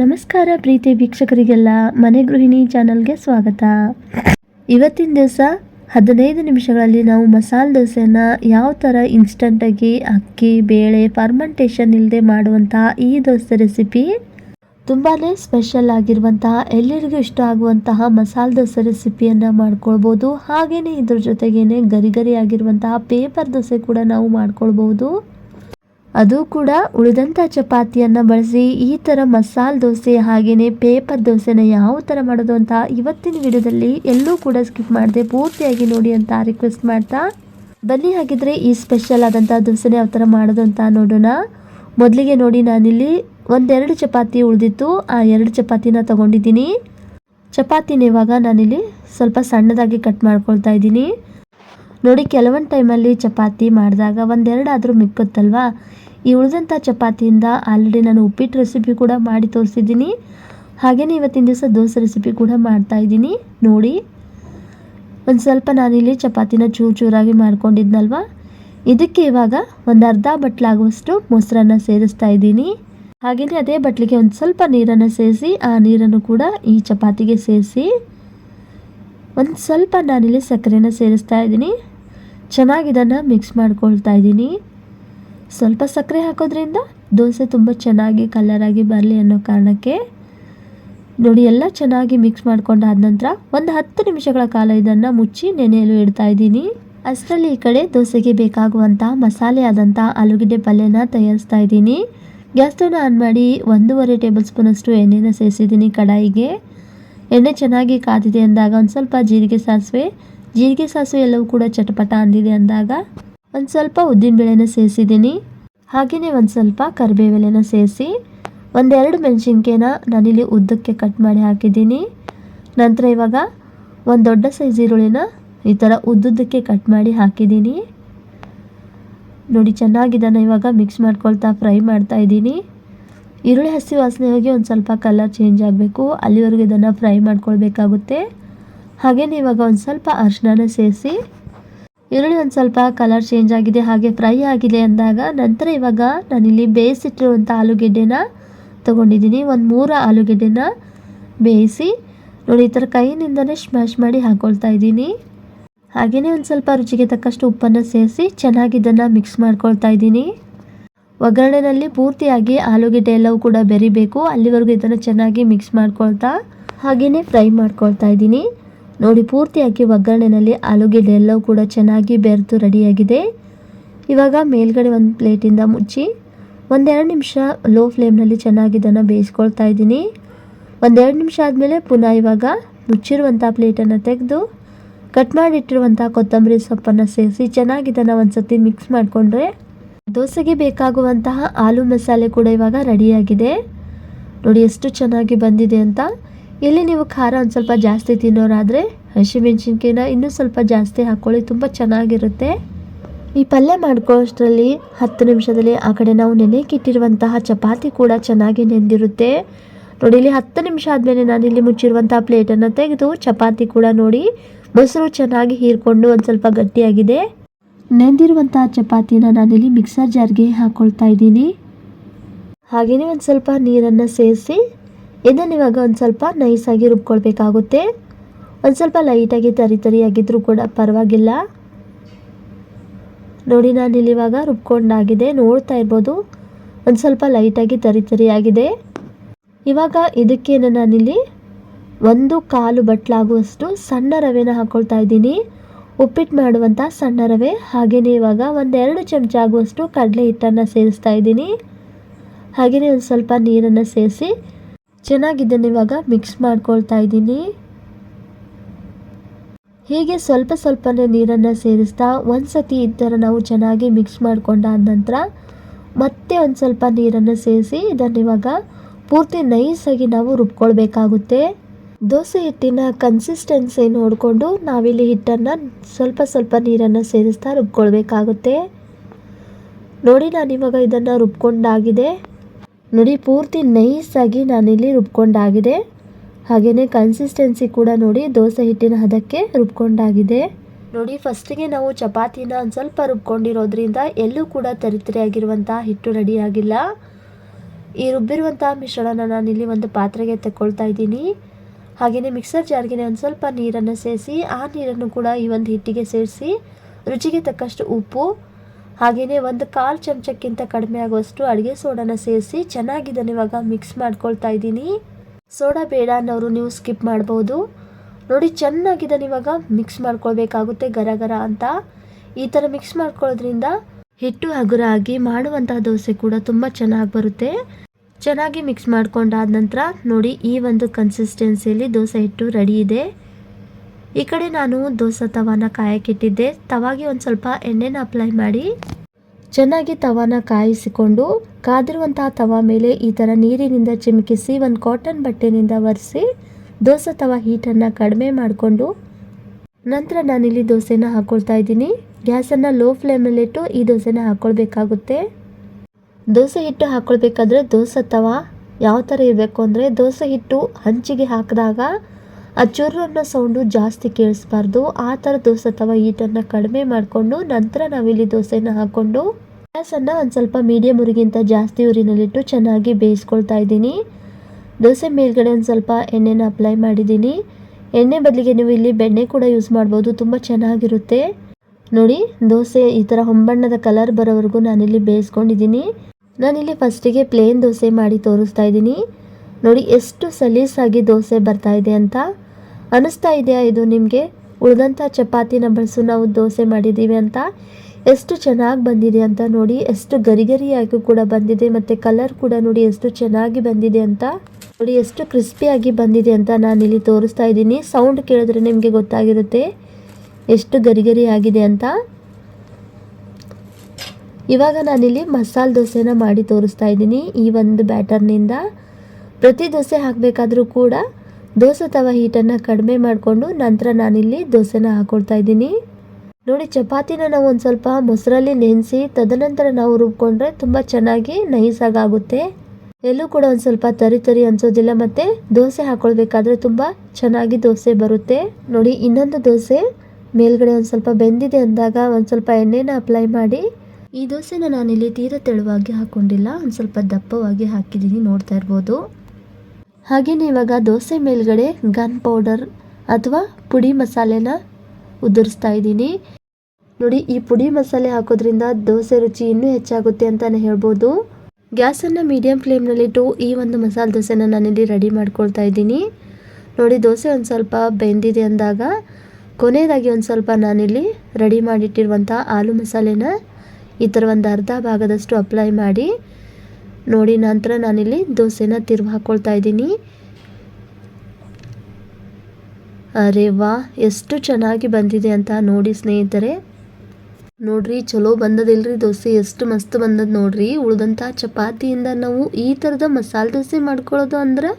ನಮಸ್ಕಾರ ಪ್ರೀತಿ ವೀಕ್ಷಕರಿಗೆಲ್ಲ, ಮನೆ ಗೃಹಿಣಿ ಚಾನಲ್ಗೆ ಸ್ವಾಗತ. ಇವತ್ತಿನ ದಿವಸ ಹದಿನೈದು ನಿಮಿಷಗಳಲ್ಲಿ ನಾವು ಮಸಾಲೆ ದೋಸೆನ ಯಾವ ಥರ ಇನ್ಸ್ಟಂಟಾಗಿ ಅಕ್ಕಿ, ಬೇಳೆ ಫರ್ಮೆಂಟೇಷನ್ ಇಲ್ಲದೆ ಮಾಡುವಂತಹ ಈ ದೋಸೆ ರೆಸಿಪಿ ತುಂಬಾ ಸ್ಪೆಷಲ್ ಆಗಿರುವಂತಹ ಎಲ್ಲರಿಗೂ ಇಷ್ಟ ಆಗುವಂತಹ ಮಸಾಲೆ ದೋಸೆ ರೆಸಿಪಿಯನ್ನು ಮಾಡ್ಕೊಳ್ಬೋದು. ಹಾಗೆಯೇ ಇದ್ರ ಜೊತೆಗೇನೆ ಗರಿ ಆಗಿರುವಂತಹ ಪೇಪರ್ ದೋಸೆ ಕೂಡ ನಾವು ಮಾಡ್ಕೊಳ್ಬೋದು. ಅದು ಕೂಡ ಉಳಿದಂಥ ಚಪಾತಿಯನ್ನು ಬಳಸಿ ಈ ಥರ ಮಸಾಲೆ ದೋಸೆ ಹಾಗೆಯೇ ಪೇಪರ್ ದೋಸೆನ ಯಾವ ಥರ ಮಾಡೋದು ಅಂತ ಇವತ್ತಿನ ವಿಡಿಯೋದಲ್ಲಿ ಎಲ್ಲೂ ಕೂಡ ಸ್ಕಿಪ್ ಮಾಡದೆ ಪೂರ್ತಿಯಾಗಿ ನೋಡಿ ಅಂತ ರಿಕ್ವೆಸ್ಟ್ ಮಾಡ್ತಾ. ಬನ್ನಿ ಹಾಗಿದ್ರೆ ಈ ಸ್ಪೆಷಲ್ ಆದಂಥ ದೋಸೆನ ಯಾವ ಥರ ಮಾಡೋದು ಅಂತ ನೋಡೋಣ. ಮೊದಲಿಗೆ ನೋಡಿ ನಾನಿಲ್ಲಿ ಒಂದೆರಡು ಚಪಾತಿ ಉಳಿದಿತ್ತು, ಆ ಎರಡು ಚಪಾತಿನ ತಗೊಂಡಿದ್ದೀನಿ. ಚಪಾತಿನ ಇವಾಗ ನಾನಿಲ್ಲಿ ಸ್ವಲ್ಪ ಸಣ್ಣದಾಗಿ ಕಟ್ ಮಾಡ್ಕೊಳ್ತಾ ಇದ್ದೀನಿ. ನೋಡಿ, ಕೆಲವೊಂದು ಟೈಮಲ್ಲಿ ಚಪಾತಿ ಮಾಡಿದಾಗ ಒಂದೆರಡಾದರೂ ಮಿಕ್ಕುತ್ತಲ್ವಾ? ಈ ಉಳಿದಂಥ ಚಪಾತಿಯಿಂದ ಆಲ್ರೆಡಿ ನಾನು ಉಪ್ಪಿಟ್ಟು ರೆಸಿಪಿ ಕೂಡ ಮಾಡಿ ತೋರಿಸಿದ್ದೀನಿ. ಹಾಗೆಯೇ ಇವತ್ತಿನ ದಿವಸ ದೋಸೆ ರೆಸಿಪಿ ಕೂಡ ಮಾಡ್ತಾ ಇದ್ದೀನಿ. ನೋಡಿ, ಒಂದು ಸ್ವಲ್ಪ ನಾನಿಲ್ಲಿ ಚಪಾತಿನ ಚೂರು ಚೂರಾಗಿ ಮಾಡ್ಕೊಂಡಿದ್ನಲ್ವ? ಇದಕ್ಕೆ ಇವಾಗ ಒಂದು ಅರ್ಧ ಬಟ್ಲಾಗುವಷ್ಟು ಮೊಸರನ್ನು ಸೇರಿಸ್ತಾ ಇದ್ದೀನಿ. ಹಾಗೆಯೇ ಅದೇ ಬಟ್ಲಿಗೆ ಒಂದು ಸ್ವಲ್ಪ ನೀರನ್ನು ಸೇರಿಸಿ, ಆ ನೀರನ್ನು ಕೂಡ ಈ ಚಪಾತಿಗೆ ಸೇರಿಸಿ, ಒಂದು ಸ್ವಲ್ಪ ನಾನಿಲ್ಲಿ ಸಕ್ಕರೆನ ಸೇರಿಸ್ತಾ ಇದ್ದೀನಿ. ಚೆನ್ನಾಗಿ ಇದನ್ನು ಮಿಕ್ಸ್ ಮಾಡ್ಕೊಳ್ತಾ ಇದ್ದೀನಿ. ಸ್ವಲ್ಪ ಸಕ್ಕರೆ ಹಾಕೋದ್ರಿಂದ ದೋಸೆ ತುಂಬ ಚೆನ್ನಾಗಿ ಕಲರಾಗಿ ಬರಲಿ ಅನ್ನೋ ಕಾರಣಕ್ಕೆ ನೋಡಿ ಎಲ್ಲ ಚೆನ್ನಾಗಿ ಮಿಕ್ಸ್ ಮಾಡ್ಕೊಂಡಾದ ನಂತರ ಒಂದು ಹತ್ತು ನಿಮಿಷಗಳ ಕಾಲ ಇದನ್ನು ಮುಚ್ಚಿ ನೆನೆಯಲು ಇಡ್ತಾ ಇದ್ದೀನಿ. ಅಷ್ಟರಲ್ಲಿ ಈ ಕಡೆ ದೋಸೆಗೆ ಬೇಕಾಗುವಂಥ ಮಸಾಲೆ ಆದಂಥ ಆಲೂಗಡ್ಡೆ ಪಲ್ಯನ ತಯಾರಿಸ್ತಾ ಇದ್ದೀನಿ. ಗ್ಯಾಸ್ ಸ್ಟವ್ನ ಆನ್ ಮಾಡಿ ಒಂದೂವರೆ ಟೇಬಲ್ ಸ್ಪೂನಷ್ಟು ಎಣ್ಣೆನ ಸೇರಿಸಿದ್ದೀನಿ ಕಡಾಯಿಗೆ. ಎಣ್ಣೆ ಚೆನ್ನಾಗಿ ಕಾದಿದೆ ಅಂದಾಗ ಒಂದು ಸ್ವಲ್ಪ ಜೀರಿಗೆ ಸಾಸಿವೆ. ಜೀರಿಗೆ ಸಾಸಿವೆ ಎಲ್ಲವೂ ಕೂಡ ಚಟಪಟ ಅಂದಿದೆ ಅಂದಾಗ ಒಂದು ಸ್ವಲ್ಪ ಉದ್ದಿನ ಬೇಳೆನ ಸೇರಿಸಿದ್ದೀನಿ. ಹಾಗೆಯೇ ಒಂದು ಸ್ವಲ್ಪ ಕರಿಬೇವೆಲೆನ ಸೇರಿಸಿ, ಒಂದೆರಡು ಮೆಣಸಿನ್ಕಾಯಿನ ನಾನಿಲ್ಲಿ ಉದ್ದಕ್ಕೆ ಕಟ್ ಮಾಡಿ ಹಾಕಿದ್ದೀನಿ. ನಂತರ ಇವಾಗ ಒಂದು ದೊಡ್ಡ ಸೈಜ್ ಈರುಳ್ಳಿನ ಈ ಥರ ಉದ್ದುದ್ದಕ್ಕೆ ಕಟ್ ಮಾಡಿ ಹಾಕಿದ್ದೀನಿ. ನೋಡಿ, ಚೆನ್ನಾಗಿದ್ದಾನೆ ಇವಾಗ ಮಿಕ್ಸ್ ಮಾಡ್ಕೊಳ್ತಾ ಫ್ರೈ ಮಾಡ್ತಾ ಇದ್ದೀನಿ. ಈರುಳ್ಳಿ ಹಸಿ ವಾಸನೆ ಹೋಗಿ ಒಂದು ಸ್ವಲ್ಪ ಕಲರ್ ಚೇಂಜ್ ಆಗಬೇಕು. ಅಲ್ಲಿವರೆಗೂ ಇದನ್ನು ಫ್ರೈ ಮಾಡ್ಕೊಳ್ಬೇಕಾಗುತ್ತೆ. ಹಾಗೆಯೇ ಇವಾಗ ಒಂದು ಸ್ವಲ್ಪ ಅರಿಶಿನ ಸೇರಿಸಿ ಈರುಳ್ಳಿ ಒಂದು ಸ್ವಲ್ಪ ಕಲರ್ ಚೇಂಜ್ ಆಗಿದೆ, ಹಾಗೆ ಫ್ರೈ ಆಗಿದೆ ಅಂದಾಗ ನಂತರ ಇವಾಗ ನಾನಿಲ್ಲಿ ಬೇಯಿಸಿಟ್ಟಿರುವಂಥ ಆಲೂಗೆಡ್ಡೆನ ತೊಗೊಂಡಿದ್ದೀನಿ. ಒಂದು ಮೂರು ಆಲೂಗೆಡ್ಡೆನ ಬೇಯಿಸಿ, ನೋಡಿ ಈ ಥರ ಕೈಯಿಂದನೇ ಸ್ಮ್ಯಾಶ್ ಮಾಡಿ ಹಾಕ್ಕೊಳ್ತಾ ಇದ್ದೀನಿ. ಹಾಗೆಯೇ ಒಂದು ಸ್ವಲ್ಪ ರುಚಿಗೆ ತಕ್ಕಷ್ಟು ಉಪ್ಪನ್ನು ಸೇರಿಸಿ ಚೆನ್ನಾಗಿ ಇದನ್ನು ಮಿಕ್ಸ್ ಮಾಡ್ಕೊಳ್ತಾ ಇದ್ದೀನಿ. ಒಗ್ಗರಣೆಯಲ್ಲಿ ಪೂರ್ತಿಯಾಗಿ ಆಲೂಗೆಡ್ಡೆ ಎಲ್ಲವೂ ಕೂಡ ಬೆರಿಬೇಕು. ಅಲ್ಲಿವರೆಗೂ ಇದನ್ನು ಚೆನ್ನಾಗಿ ಮಿಕ್ಸ್ ಮಾಡ್ಕೊಳ್ತಾ ಹಾಗೆಯೇ ಫ್ರೈ ಮಾಡ್ಕೊಳ್ತಾ ಇದ್ದೀನಿ. ನೋಡಿ, ಪೂರ್ತಿಯಾಗಿ ಒಗ್ಗರಣೆಯಲ್ಲಿ ಆಲೂಗೆಡ್ಡೆ ಎಲ್ಲವೂ ಕೂಡ ಚೆನ್ನಾಗಿ ಬೆರೆತು ರೆಡಿಯಾಗಿದೆ. ಇವಾಗ ಮೇಲ್ಗಡೆ ಒಂದು ಪ್ಲೇಟಿಂದ ಮುಚ್ಚಿ, ಒಂದೆರಡು ನಿಮಿಷ ಲೋ ಫ್ಲೇಮ್ನಲ್ಲಿ ಚೆನ್ನಾಗಿ ಇದನ್ನು ಬೇಯಿಸ್ಕೊಳ್ತಾ ಇದ್ದೀನಿ. ಒಂದೆರಡು ನಿಮಿಷ ಆದಮೇಲೆ ಪುನಃ ಇವಾಗ ಮುಚ್ಚಿರುವಂಥ ಪ್ಲೇಟನ್ನು ತೆಗೆದು, ಕಟ್ ಮಾಡಿಟ್ಟಿರುವಂಥ ಕೊತ್ತಂಬರಿ ಸೊಪ್ಪನ್ನು ಸೇರಿಸಿ ಚೆನ್ನಾಗಿ ಇದನ್ನು ಒಂದು ಸತಿ ಮಿಕ್ಸ್ ಮಾಡಿಕೊಂಡ್ರೆ ದೋಸೆಗೆ ಬೇಕಾಗುವಂತಹ ಆಲೂ ಮಸಾಲೆ ಕೂಡ ಇವಾಗ ರೆಡಿಯಾಗಿದೆ ನೋಡಿ, ಎಷ್ಟು ಚೆನ್ನಾಗಿ ಬಂದಿದೆ ಅಂತ. ಇಲ್ಲಿ ನೀವು ಖಾರ ಒಂದು ಸ್ವಲ್ಪ ಜಾಸ್ತಿ ತಿನ್ನೋರಾದರೆ ಹಸಿಮೆಣ್ಸಿನ್ಕಾಯಿನ ಇನ್ನೂ ಸ್ವಲ್ಪ ಜಾಸ್ತಿ ಹಾಕ್ಕೊಳ್ಳಿ ತುಂಬ ಚೆನ್ನಾಗಿರುತ್ತೆ. ಈ ಪಲ್ಯ ಮಾಡ್ಕೊಳ್ಳೋಷ್ಟರಲ್ಲಿ ಹತ್ತು ನಿಮಿಷದಲ್ಲಿ ಆ ಕಡೆ ನಾವು ನೆನೆಗಿಟ್ಟಿರುವಂತಹ ಚಪಾತಿ ಕೂಡ ಚೆನ್ನಾಗಿ ನೆಂದಿರುತ್ತೆ. ನೋಡಿ, ಇಲ್ಲಿ ಹತ್ತು ನಿಮಿಷ ಆದಮೇಲೆ ನಾನಿಲ್ಲಿ ಮುಚ್ಚಿರುವಂಥ ಪ್ಲೇಟನ್ನು ತೆಗೆದು ಚಪಾತಿ ಕೂಡ ನೋಡಿ, ಮೊಸರು ಚೆನ್ನಾಗಿ ಹೀರ್ಕೊಂಡು ಒಂದು ಸ್ವಲ್ಪ ಗಟ್ಟಿಯಾಗಿದೆ. ನೆಂದಿರುವಂತಹ ಚಪಾತಿನ ನಾನಿಲ್ಲಿ ಮಿಕ್ಸರ್ ಜಾರ್ಗೆ ಹಾಕ್ಕೊಳ್ತಾ ಇದ್ದೀನಿ. ಹಾಗೆಯೇ ಒಂದು ಸ್ವಲ್ಪ ನೀರನ್ನು ಸೇರಿಸಿ ಇದನ್ನು ಇವಾಗ ಒಂದು ಸ್ವಲ್ಪ ನೈಸಾಗಿ ರುಬ್ಕೊಳ್ಬೇಕಾಗುತ್ತೆ. ಒಂದು ಸ್ವಲ್ಪ ಲೈಟಾಗಿ ತರಿ ತರಿಯಾಗಿದ್ದರೂ ಕೂಡ ಪರವಾಗಿಲ್ಲ. ನೋಡಿ ನಾನಿಲ್ಲಿ ಇವಾಗ ರುಬ್ಕೊಂಡಾಗಿದೆ ನೋಡ್ತಾ ಇರ್ಬೋದು. ಒಂದು ಸ್ವಲ್ಪ ಲೈಟಾಗಿ ತರಿ ತರಿಯಾಗಿದೆ. ಇವಾಗ ಇದಕ್ಕೆ ನಾನಿಲ್ಲಿ ಒಂದು ಕಾಲು ಬಟ್ಲಾಗುವಷ್ಟು ಸಣ್ಣ ರವೆನ ಹಾಕ್ಕೊಳ್ತಾ ಇದ್ದೀನಿ. ಉಪ್ಪಿಟ್ಟು ಮಾಡುವಂಥ ಸಣ್ಣ ರವೆ ಹಾಗೆಯೇ ಇವಾಗ ಒಂದೆರಡು ಚಮಚ ಆಗುವಷ್ಟು ಕಡಲೆ ಹಿಟ್ಟನ್ನು ಸೇರಿಸ್ತಾ ಇದ್ದೀನಿ. ಹಾಗೆಯೇ ಒಂದು ಸ್ವಲ್ಪ ನೀರನ್ನು ಸೇರಿಸಿ ಚೆನ್ನಾಗಿ ಇದನ್ನು ಇವಾಗ ಮಿಕ್ಸ್ ಮಾಡ್ಕೊಳ್ತಾ ಇದ್ದೀನಿ. ಹೀಗೆ ಸ್ವಲ್ಪ ಸ್ವಲ್ಪನೇ ನೀರನ್ನು ಸೇರಿಸ್ತಾ ಒಂದು ಸತಿ ಈ ಥರ ನಾವು ಚೆನ್ನಾಗಿ ಮಿಕ್ಸ್ ಮಾಡ್ಕೊಂಡಾದ ನಂತರ ಮತ್ತೆ ಒಂದು ಸ್ವಲ್ಪ ನೀರನ್ನು ಸೇರಿಸಿ ಇದನ್ನು ಇವಾಗ ಪೂರ್ತಿ ನೈಸಾಗಿ ನಾವು ರುಬ್ಕೊಳ್ಬೇಕಾಗುತ್ತೆ. ದೋಸೆ ಹಿಟ್ಟಿನ ಕನ್ಸಿಸ್ಟೆನ್ಸಿ ನೋಡಿಕೊಂಡು ನಾವಿಲ್ಲಿ ಹಿಟ್ಟನ್ನು ಸ್ವಲ್ಪ ಸ್ವಲ್ಪ ನೀರನ್ನು ಸೇರಿಸ್ತಾ ರುಬ್ಕೊಳ್ಬೇಕಾಗುತ್ತೆ. ನೋಡಿ ನಾನಿವಾಗ ಇದನ್ನು ರುಬ್ಕೊಂಡಾಗಿದೆ. ನೋಡಿ, ಪೂರ್ತಿ ನೈಸಾಗಿ ನಾನಿಲ್ಲಿ ರುಬ್ಕೊಂಡಾಗಿದೆ. ಹಾಗೆಯೇ ಕನ್ಸಿಸ್ಟೆನ್ಸಿ ಕೂಡ ನೋಡಿ, ದೋಸೆ ಹಿಟ್ಟಿನ ಹದಕ್ಕೆ ರುಬ್ಕೊಂಡಾಗಿದೆ. ನೋಡಿ ಫಸ್ಟಿಗೆ ನಾವು ಚಪಾತಿನ ಒಂದು ಸ್ವಲ್ಪ ರುಬ್ಕೊಂಡಿರೋದ್ರಿಂದ ಎಲ್ಲೂ ಕೂಡ ತರಿತರಿಯಾಗಿರುವಂಥ ಹಿಟ್ಟು ರೆಡಿ ಆಗಿಲ್ಲ. ಈ ರುಬ್ಬಿರುವಂತಹ ಮಿಶ್ರಣನ ನಾನಿಲ್ಲಿ ಒಂದು ಪಾತ್ರೆಗೆ ತಗೊಳ್ತಾ ಇದ್ದೀನಿ. ಹಾಗೆಯೇ ಮಿಕ್ಸರ್ ಜಾರ್ಗೆ ಒಂದು ಸ್ವಲ್ಪ ನೀರನ್ನು ಸೇರಿಸಿ, ಆ ನೀರನ್ನು ಕೂಡ ಈ ಒಂದು ಹಿಟ್ಟಿಗೆ ಸೇರಿಸಿ, ರುಚಿಗೆ ತಕ್ಕಷ್ಟು ಉಪ್ಪು ಹಾಗೆಯೇ ಒಂದು ಕಾಲು ಚಮಚಕ್ಕಿಂತ ಕಡಿಮೆ ಆಗುವಷ್ಟು ಅಡುಗೆ ಸೋಡಾನ ಸೇರಿಸಿ ಚೆನ್ನಾಗಿ ಇದನ್ನು ಇವಾಗ ಮಿಕ್ಸ್ ಮಾಡ್ಕೊಳ್ತಾ ಇದ್ದೀನಿ. ಸೋಡಾ ಬೇಡ ಅನ್ನೋರು ನೀವು ಸ್ಕಿಪ್ ಮಾಡ್ಬೋದು. ನೋಡಿ ಚೆನ್ನಾಗಿ ಇದನ್ನು ಇವಾಗ ಮಿಕ್ಸ್ ಮಾಡ್ಕೊಳ್ಬೇಕಾಗುತ್ತೆ ಗರ ಗರ ಅಂತ. ಈ ಥರ ಮಿಕ್ಸ್ ಮಾಡ್ಕೊಳ್ಳೋದ್ರಿಂದ ಹಿಟ್ಟು ಹಗುರ ಆಗಿ ಮಾಡುವಂತಹ ದೋಸೆ ಕೂಡ ತುಂಬ ಚೆನ್ನಾಗಿ ಬರುತ್ತೆ. ಚೆನ್ನಾಗಿ ಮಿಕ್ಸ್ ಮಾಡ್ಕೊಂಡಾದ ನಂತರ ನೋಡಿ ಈ ಒಂದು ಕನ್ಸಿಸ್ಟೆನ್ಸಿಯಲ್ಲಿ ದೋಸೆ ಹಿಟ್ಟು ರೆಡಿ ಇದೆ. ಈ ಕಡೆ ನಾನು ದೋಸೆ ತವಾನ ಕಾಯಕ್ಕಿಟ್ಟಿದ್ದೆ ತವಾಗೆ ಒಂದು ಸ್ವಲ್ಪ ಎಣ್ಣೆನ ಅಪ್ಲೈ ಮಾಡಿ. ಚೆನ್ನಾಗಿ ತವಾನ ಕಾಯಿಸಿಕೊಂಡು ಕಾದಿರುವಂತಹ ತವಾ ಮೇಲೆ ಈ ಥರ ನೀರಿನಿಂದ ಚಿಮುಕಿಸಿ ಒಂದು ಕಾಟನ್ ಬಟ್ಟೆನಿಂದ ಒರೆಸಿ ದೋಸೆ ತವಾ ಹೀಟನ್ನು ಕಡಿಮೆ ಮಾಡಿಕೊಂಡು ನಂತರ ನಾನಿಲ್ಲಿ ದೋಸೆನ ಹಾಕ್ಕೊಳ್ತಾ ಇದ್ದೀನಿ. ಗ್ಯಾಸನ್ನು ಲೋ ಫ್ಲೇಮಲ್ಲಿಟ್ಟು ಈ ದೋಸೆನ ಹಾಕ್ಕೊಳ್ಬೇಕಾಗುತ್ತೆ ದೋಸೆ ಹಿಟ್ಟು ಹಾಕ್ಕೊಳ್ಬೇಕಾದ್ರೆ ದೋಸೆ ತವ ಯಾವ ಥರ ಇರಬೇಕು ಅಂದರೆ ದೋಸೆ ಹಿಟ್ಟು ಹಂಚಿಗೆ ಹಾಕಿದಾಗ ಆ ಚುರು ಅನ್ನೋ ಸೌಂಡು ಜಾಸ್ತಿ ಕೇಳಿಸ್ಬಾರ್ದು. ಆ ಥರ ದೋಸೆ ಅಥವಾ ಹೀಟನ್ನು ಕಡಿಮೆ ಮಾಡಿಕೊಂಡು ನಂತರ ನಾವಿಲ್ಲಿ ದೋಸೆನ ಹಾಕ್ಕೊಂಡು ಗ್ಯಾಸನ್ನು ಒಂದು ಸ್ವಲ್ಪ ಮೀಡಿಯಮ್ ಉರಿಗಿಂತ ಜಾಸ್ತಿ ಉರಿನಲ್ಲಿಟ್ಟು ಚೆನ್ನಾಗಿ ಬೇಯಿಸ್ಕೊಳ್ತಾ ಇದ್ದೀನಿ. ದೋಸೆ ಮೇಲ್ಗಡೆ ಒಂದು ಸ್ವಲ್ಪ ಎಣ್ಣೆನ ಅಪ್ಲೈ ಮಾಡಿದ್ದೀನಿ. ಎಣ್ಣೆ ಬದಲಿಗೆ ನೀವು ಇಲ್ಲಿ ಬೆಣ್ಣೆ ಕೂಡ ಯೂಸ್ ಮಾಡ್ಬೋದು, ತುಂಬ ಚೆನ್ನಾಗಿರುತ್ತೆ. ನೋಡಿ, ದೋಸೆ ಈ ಥರ ಹೊಂಬಣ್ಣದ ಕಲರ್ ಬರೋವರೆಗೂ ನಾನಿಲ್ಲಿ ಬೇಯಿಸ್ಕೊಂಡಿದ್ದೀನಿ. ನಾನಿಲ್ಲಿ ಫಸ್ಟಿಗೆ ಪ್ಲೇನ್ ದೋಸೆ ಮಾಡಿ ತೋರಿಸ್ತಾ ಇದ್ದೀನಿ. ನೋಡಿ, ಎಷ್ಟು ಸಲೀಸಾಗಿ ದೋಸೆ ಬರ್ತಾ ಇದೆ ಅಂತ. ಅನಿಸ್ತಾ ಇದೆಯಾ ಇದು ನಿಮಗೆ? ಉಳಿದಂಥ ಚಪಾತಿನ ಬಳಸು ನಾವು ದೋಸೆ ಮಾಡಿದ್ದೀವಿ ಅಂತ? ಎಷ್ಟು ಚೆನ್ನಾಗಿ ಬಂದಿದೆ ಅಂತ ನೋಡಿ, ಎಷ್ಟು ಗರಿಗರಿಯಾಗಿ ಕೂಡ ಬಂದಿದೆ ಮತ್ತು ಕಲರ್ ಕೂಡ ನೋಡಿ ಎಷ್ಟು ಚೆನ್ನಾಗಿ ಬಂದಿದೆ ಅಂತ? ನೋಡಿ, ಎಷ್ಟು ಕ್ರಿಸ್ಪಿಯಾಗಿ ಬಂದಿದೆ ಅಂತ ನಾನು ಇಲ್ಲಿ ತೋರಿಸ್ತಾ ಇದ್ದೀನಿ. ಸೌಂಡ್ ಕೇಳಿದ್ರೆ ನಿಮಗೆ ಗೊತ್ತಾಗಿರುತ್ತೆ ಎಷ್ಟು ಗರಿಗರಿಯಾಗಿದೆ ಅಂತ. ಇವಾಗ ನಾನಿಲ್ಲಿ ಮಸಾಲೆ ದೋಸೆನ ಮಾಡಿ ತೋರಿಸ್ತಾ ಇದ್ದೀನಿ ಈ ಒಂದು ಬ್ಯಾಟರ್ನಿಂದ ಪ್ರತಿ ದೋಸೆ ಹಾಕಬೇಕಾದ್ರೂ ಕೂಡ ದೋಸೆ ತವ ಹೀಟನ್ನು ಕಡಿಮೆ ಮಾಡಿಕೊಂಡು ನಂತರ ನಾನಿಲ್ಲಿ ದೋಸೆನ ಹಾಕೊಳ್ತಾ ಇದ್ದೀನಿ. ನೋಡಿ, ಚಪಾತಿನ ನಾವು ಒಂದು ಸ್ವಲ್ಪ ಮೊಸರಲ್ಲಿ ನೆನೆಸಿ, ತದನಂತರ ನಾವು ರುಬ್ಕೊಂಡ್ರೆ ತುಂಬ ಚೆನ್ನಾಗಿ ನೈಸಾಗಿ ಆಗುತ್ತೆ ಎಲ್ಲೂ ಕೂಡ ಒಂದು ಸ್ವಲ್ಪ ತರಿ ತರಿ ಅನಿಸೋದಿಲ್ಲ ಮತ್ತು ದೋಸೆ ಹಾಕೊಳ್ಬೇಕಾದ್ರೆ ತುಂಬ ಚೆನ್ನಾಗಿ ದೋಸೆ ಬರುತ್ತೆ. ನೋಡಿ, ಇನ್ನೊಂದು ದೋಸೆ ಮೇಲ್ಗಡೆ ಒಂದು ಸ್ವಲ್ಪ ಬೆಂದಿದೆ ಅಂದಾಗ ಒಂದು ಸ್ವಲ್ಪ ಎಣ್ಣೆನ ಅಪ್ಲೈ ಮಾಡಿ. ಈ ದೋಸೆನ ನಾನಿಲ್ಲಿ ತೀರ ತೆಳುವಾಗಿ ಹಾಕೊಂಡಿಲ್ಲ, ಒಂದು ಸ್ವಲ್ಪ ದಪ್ಪವಾಗಿ ಹಾಕಿದ್ದೀನಿ ನೋಡ್ತಾ ಇರ್ಬೋದು. ಹಾಗೆಯೇ ಇವಾಗ ದೋಸೆ ಮೇಲ್ಗಡೆ ಗನ್ ಪೌಡರ್ ಅಥವಾ ಪುಡಿ ಮಸಾಲೆನ ಉದುರಿಸ್ತಾ ಇದ್ದೀನಿ. ನೋಡಿ, ಈ ಪುಡಿ ಮಸಾಲೆ ಹಾಕೋದ್ರಿಂದ ದೋಸೆ ರುಚಿ ಇನ್ನೂ ಹೆಚ್ಚಾಗುತ್ತೆ ಅಂತಲೇ ಹೇಳ್ಬೋದು. ಗ್ಯಾಸನ್ನು ಮೀಡಿಯಂ ಫ್ಲೇಮ್ನಲ್ಲಿಟ್ಟು ಈ ಒಂದು ಮಸಾಲೆ ದೋಸೆನ ನಾನಿಲ್ಲಿ ರೆಡಿ ಮಾಡ್ಕೊಳ್ತಾ ಇದ್ದೀನಿ. ನೋಡಿ, ದೋಸೆ ಒಂದು ಸ್ವಲ್ಪ ಬೆಂದಿದೆ ಅಂದಾಗ ಕೊನೆಯದಾಗಿ ಒಂದು ಸ್ವಲ್ಪ ನಾನಿಲ್ಲಿ ರೆಡಿ ಮಾಡಿಟ್ಟಿರುವಂಥ ಆಲೂ ಮಸಾಲೆನ ಈ ಥರ ಒಂದು ಅರ್ಧ ಭಾಗದಷ್ಟು ಅಪ್ಲೈ ಮಾಡಿ ನೋಡಿ, ನಂತರ ನಾನಿಲ್ಲಿ ದೋಸೆನ ತಿರುವು ಹಾಕ್ಕೊಳ್ತಾ ಇದ್ದೀನಿ. ಅರೆ ವಾ, ಎಷ್ಟು ಚೆನ್ನಾಗಿ ಬಂದಿದೆ ಅಂತ ನೋಡಿ ಸ್ನೇಹಿತರೆ. ನೋಡ್ರಿ, ಚಲೋ ಬಂದದಿಲ್ರಿ ದೋಸೆ, ಎಷ್ಟು ಮಸ್ತ್ ಬಂದದ ನೋಡ್ರಿ. ಉಳ್ದಂಥ ಚಪಾತಿಯಿಂದ ನಾವು ಈ ಥರದ ಮಸಾಲೆ ದೋಸೆ ಮಾಡ್ಕೊಳ್ಳೋದು ಅಂದ್ರೆ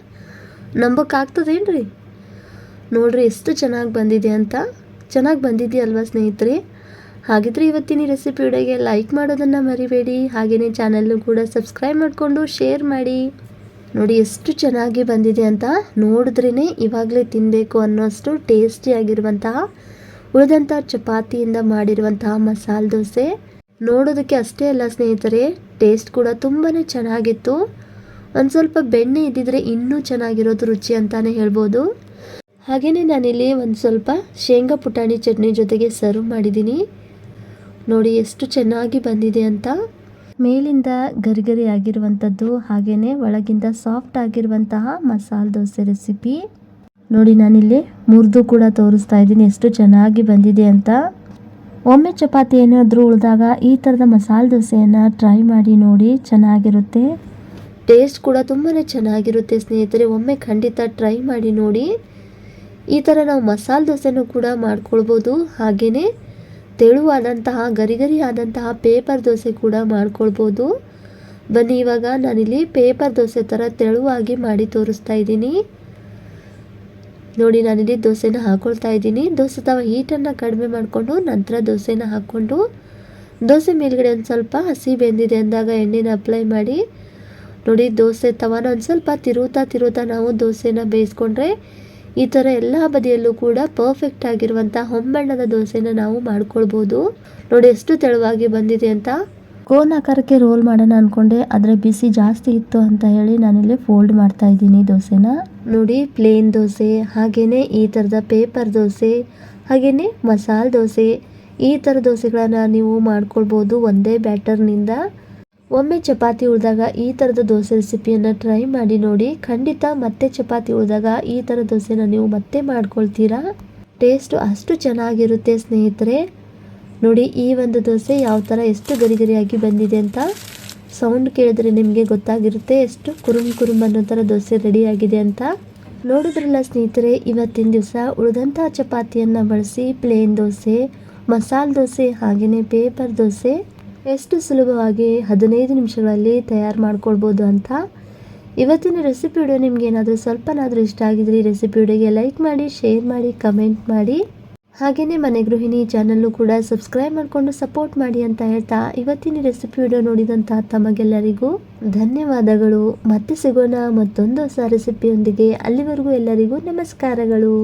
ನಂಬಕ್ಕಾಗ್ತದೇನ್ರಿ ನೋಡ್ರಿ, ಎಷ್ಟು ಚೆನ್ನಾಗಿ ಬಂದಿದೆ ಅಂತ. ಚೆನ್ನಾಗಿ ಬಂದಿದೆಯಲ್ವಾ ಸ್ನೇಹಿತರೆ? ಹಾಗಿದ್ರೆ ಇವತ್ತಿನ ರೆಸಿಪಿ ವಿಡಿಯೋಗೆ ಲೈಕ್ ಮಾಡೋದನ್ನು ಮರಿಬೇಡಿ. ಹಾಗೆಯೇ ಚಾನಲ್ನು ಕೂಡ ಸಬ್ಸ್ಕ್ರೈಬ್ ಮಾಡಿಕೊಂಡು ಶೇರ್ ಮಾಡಿ. ನೋಡಿ ಎಷ್ಟು ಚೆನ್ನಾಗಿ ಬಂದಿದೆ ಅಂತ ನೋಡಿದ್ರೇ ಇವಾಗಲೇ ತಿನ್ನಬೇಕು ಅನ್ನೋಷ್ಟು ಟೇಸ್ಟಿಯಾಗಿರುವಂತಹ ಉಳಿದಂಥ ಚಪಾತಿಯಿಂದ ಮಾಡಿರುವಂತಹ ಮಸಾಲೆ ದೋಸೆ. ನೋಡೋದಕ್ಕೆ ಅಷ್ಟೇ ಅಲ್ಲ ಸ್ನೇಹಿತರೆ ಟೇಸ್ಟ್ ಕೂಡ ತುಂಬಾ ಚೆನ್ನಾಗಿತ್ತು. ಒಂದು ಸ್ವಲ್ಪ ಬೆಣ್ಣೆ ಇದ್ದಿದ್ರೆ ಇನ್ನೂ ಚೆನ್ನಾಗಿರೋದು ರುಚಿ ಅಂತಾನೆ ಹೇಳ್ಬೋದು. ಹಾಗೆಯೇ ನಾನಿಲ್ಲಿ ಒಂದು ಸ್ವಲ್ಪ ಶೇಂಗಾ ಪುಟಾಣಿ ಚಟ್ನಿ ಜೊತೆಗೆ ಸರ್ವ್ ಮಾಡಿದ್ದೀನಿ. ನೋಡಿ ಎಷ್ಟು ಚೆನ್ನಾಗಿ ಬಂದಿದೆ ಅಂತ. ಮೇಲಿಂದ ಗರಿಗರಿ ಆಗಿರುವಂಥದ್ದು ಹಾಗೆಯೇ ಒಳಗಿಂದ ಸಾಫ್ಟ್ ಆಗಿರುವಂತಹ ಮಸಾಲೆ ದೋಸೆ ರೆಸಿಪಿ ನೋಡಿ ನಾನಿಲ್ಲಿ ಮುರಿದು ಕೂಡ ತೋರಿಸ್ತಾ ಇದ್ದೀನಿ ಎಷ್ಟು ಚೆನ್ನಾಗಿ ಬಂದಿದೆ ಅಂತ. ಒಮ್ಮೆ ಚಪಾತಿ ಏನಾದರೂ ಉಳಿದಾಗ ಈ ಥರದ ಮಸಾಲೆ ದೋಸೆಯನ್ನು ಟ್ರೈ ಮಾಡಿ ನೋಡಿ ಚೆನ್ನಾಗಿರುತ್ತೆ. ಟೇಸ್ಟ್ ಕೂಡ ತುಂಬಾ ಚೆನ್ನಾಗಿರುತ್ತೆ ಸ್ನೇಹಿತರೆ, ಒಮ್ಮೆ ಖಂಡಿತ ಟ್ರೈ ಮಾಡಿ ನೋಡಿ. ಈ ಥರ ನಾವು ಮಸಾಲೆ ದೋಸೆನೂ ಕೂಡ ಮಾಡ್ಕೊಳ್ಬೋದು ಹಾಗೆಯೇ ತೆಳುವಾದಂತಹ ಗರಿಗರಿ ಆದಂತಹ ಪೇಪರ್ ದೋಸೆ ಕೂಡ ಮಾಡ್ಕೊಳ್ಬೋದು. ಬನ್ನಿ, ಇವಾಗ ನಾನಿಲ್ಲಿ ಪೇಪರ್ ದೋಸೆ ಥರ ತೆಳುವಾಗಿ ಮಾಡಿ ತೋರಿಸ್ತಾ ಇದ್ದೀನಿ. ನೋಡಿ, ನಾನಿಲ್ಲಿ ದೋಸೆನ ಹಾಕ್ಕೊಳ್ತಾ ಇದ್ದೀನಿ. ದೋಸೆ ತವ ಹೀಟನ್ನು ಕಡಿಮೆ ಮಾಡಿಕೊಂಡು ನಂತರ ದೋಸೆನ ಹಾಕ್ಕೊಂಡು, ದೋಸೆ ಮೇಲ್ಗಡೆ ಒಂದು ಸ್ವಲ್ಪ ಹಸಿ ಬೆಂದಿದೆ ಅಂದಾಗ ಎಣ್ಣೆನ ಅಪ್ಲೈ ಮಾಡಿ. ನೋಡಿ, ದೋಸೆ ತವನ ಒಂದು ಸ್ವಲ್ಪ ತಿರುತ್ತಾ ತಿರುತ್ತಾ ನಾವು ದೋಸೆನ ಬೇಯಿಸ್ಕೊಂಡ್ರೆ ಈ ಥರ ಎಲ್ಲ ಬದಿಯಲ್ಲೂ ಕೂಡ ಪರ್ಫೆಕ್ಟ್ ಆಗಿರುವಂಥ ಹೊಂಬಣ್ಣದ ದೋಸೆನ ನಾವು ಮಾಡ್ಕೊಳ್ಬೋದು. ನೋಡಿ ಎಷ್ಟು ತೆಳುವಾಗಿ ಬಂದಿದೆ ಅಂತ. ಕೋನ್ ಆಕಾರಕ್ಕೆ ರೋಲ್ ಮಾಡೋಣ ಅಂದ್ಕೊಂಡೆ ಆದರೆ ಬಿಸಿ ಜಾಸ್ತಿ ಇತ್ತು ಅಂತ ಹೇಳಿ ನಾನಿಲ್ಲಿ ಫೋಲ್ಡ್ ಮಾಡ್ತಾ ಇದ್ದೀನಿ ದೋಸೆನ. ನೋಡಿ ಪ್ಲೇನ್ ದೋಸೆ ಹಾಗೆಯೇ ಈ ಥರದ ಪೇಪರ್ ದೋಸೆ ಹಾಗೆಯೇ ಮಸಾಲೆ ದೋಸೆ. ಈ ಥರ ದೋಸೆಗಳನ್ನು ನೀವು ಮಾಡ್ಕೊಳ್ಬೋದು ಒಂದೇ ಬ್ಯಾಟರ್ನಿಂದ ಒಮ್ಮೆ ಚಪಾತಿ ಉಳಿದಾಗ ಈ ಥರದ ದೋಸೆ ರೆಸಿಪಿಯನ್ನು ಟ್ರೈ ಮಾಡಿ ನೋಡಿ. ಖಂಡಿತ ಮತ್ತೆ ಚಪಾತಿ ಉಳಿದಾಗ ಈ ಥರ ದೋಸೆನ ನೀವು ಮತ್ತೆ ಮಾಡ್ಕೊಳ್ತೀರಾ? ಟೇಸ್ಟು ಅಷ್ಟು ಚೆನ್ನಾಗಿರುತ್ತೆ ಸ್ನೇಹಿತರೆ. ನೋಡಿ, ಈ ಒಂದು ದೋಸೆ ಯಾವ ಥರ ಎಷ್ಟು ಗರಿ ಗರಿಯಾಗಿ ಬಂದಿದೆ ಅಂತ ಸೌಂಡ್ ಕೇಳಿದ್ರೆ ನಿಮಗೆ ಗೊತ್ತಾಗಿರುತ್ತೆ ಎಷ್ಟು ಕುರುಮ್ ಕುರುಮ್ ಅನ್ನೋ ಥರ ದೋಸೆ ರೆಡಿಯಾಗಿದೆ ಅಂತ. ನೋಡಿದ್ರಲ್ಲ ಸ್ನೇಹಿತರೆ, ಇವತ್ತಿನ ದಿವಸ ಉಳಿದಂಥ ಚಪಾತಿಯನ್ನು ಬಳಸಿ ಪ್ಲೇನ್ ದೋಸೆ, ಮಸಾಲೆ ದೋಸೆ ಹಾಗೆಯೇ ಪೇಪರ್ ದೋಸೆ ಎಷ್ಟು ಸುಲಭವಾಗಿ ಹದಿನೈದು ನಿಮಿಷಗಳಲ್ಲಿ ತಯಾರು ಮಾಡ್ಕೊಳ್ಬೋದು ಅಂತ? ಇವತ್ತಿನ ರೆಸಿಪಿ ವಿಡಿಯೋ ನಿಮ್ಗೆ ಏನಾದರೂ ಸ್ವಲ್ಪನಾದರೂ ಇಷ್ಟ ಆಗಿದ್ರೆ ಈ ರೆಸಿಪಿ ವಿಡಿಯೋಗೆ ಲೈಕ್ ಮಾಡಿ, ಶೇರ್ ಮಾಡಿ, ಕಮೆಂಟ್ ಮಾಡಿ. ಹಾಗೆಯೇ ಮನೆ ಗೃಹಿಣಿ ಚಾನಲ್ಲು ಕೂಡ ಸಬ್ಸ್ಕ್ರೈಬ್ ಮಾಡಿಕೊಂಡು ಸಪೋರ್ಟ್ ಮಾಡಿ ಅಂತ ಹೇಳ್ತಾ ಇವತ್ತಿನ ರೆಸಿಪಿ ವಿಡಿಯೋ ನೋಡಿದಂಥ ತಮಗೆಲ್ಲರಿಗೂ ಧನ್ಯವಾದಗಳು. ಮತ್ತೆ ಸಿಗೋಣ ಮತ್ತೊಂದು ಹೊಸ ರೆಸಿಪಿಯೊಂದಿಗೆ. ಅಲ್ಲಿವರೆಗೂ ಎಲ್ಲರಿಗೂ ನಮಸ್ಕಾರಗಳು.